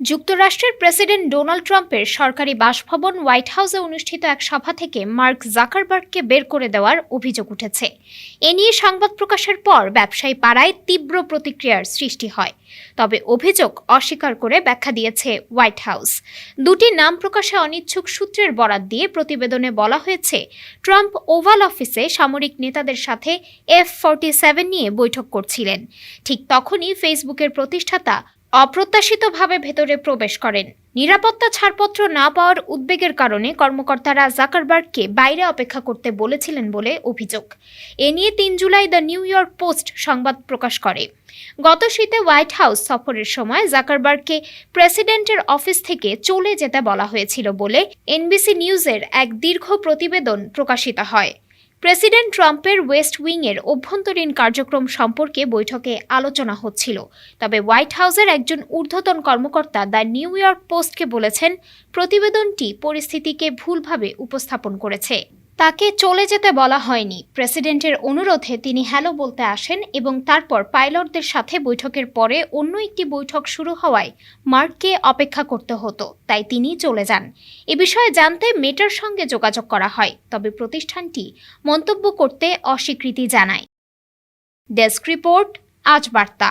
যুক্তরাষ্ট্রের president Donald ট্রাম্পের সরকারি বাসভবন হোয়াইট হাউসে অনুষ্ঠিত এক সভা থেকে মার্ক জাকারবার্গকে বের করে দেওয়ার অভিযোগ উঠেছে। এ নিয়ে সংবাদ প্রকাশের পর ব্যবসায়ী পাড়ায় তীব্র প্রতিক্রিয়ার সৃষ্টি হয়। তবে অভিযোগ অস্বীকার করে ব্যাখ্যা দিয়েছে হোয়াইট হাউস। দুটি নাম প্রকাশে অনিচ্ছুক সূত্রের বরাত দিয়ে প্রতিবেদনে বলা হয়েছে, ট্রাম্প ওভাল অফিসে সামরিক নেতাদের সাথে এফ ফর্টি সেভেন নিয়ে বৈঠক করছিলেন। ঠিক তখনই ফেসবুকের প্রতিষ্ঠাতা অপ্রত্যাশিতভাবে ভেতরে প্রবেশ করেন। নিরাপত্তা ছাড়পত্র না পাওয়ার উদ্বেগের কারণে কর্মকর্তারা জাকারবার্গকে বাইরে অপেক্ষা করতে বলেছিলেন বলে অভিযোগ। এ নিয়ে তিন July the New York Post সংবাদ প্রকাশ করে। গত শীতে হোয়াইট হাউস সফরের সময় জাকারবার্গকে প্রেসিডেন্টের অফিস থেকে চলে যেতে বলা হয়েছিল বলে এনবিসি নিউজের এক দীর্ঘ প্রতিবেদন প্রকাশিত হয়। প্রেসিডেন্ট ট্রাম্পের ওয়েস্ট উইংয়ের অভ্যন্তরীণ কার্যক্রম সম্পর্কে বৈঠকে আলোচনা হচ্ছিল। তবে হোয়াইট হাউসের একজন ঊর্ধ্বতন কর্মকর্তা দ্য নিউ ইয়র্ক পোস্টকে বলেছেন, প্রতিবেদনটি পরিস্থিতিকে ভুলভাবে উপস্থাপন করেছে। তাকে চলে যেতে বলা হয়নি। প্রেসিডেন্টের অনুরোধে তিনি হ্যালো বলতে আসেন এবং তারপর পাইলটদের সাথে বৈঠকের পরে অন্য একটি বৈঠক শুরু হওয়ায় মার্ককে অপেক্ষা করতে হতো, তাই তিনি চলে যান। এ বিষয়ে জানতে মেটার সঙ্গে যোগাযোগ করা হয়, তবে প্রতিষ্ঠানটি মন্তব্য করতে অস্বীকৃতি জানায়। ডেস্ক রিপোর্ট, আজ বার্তা।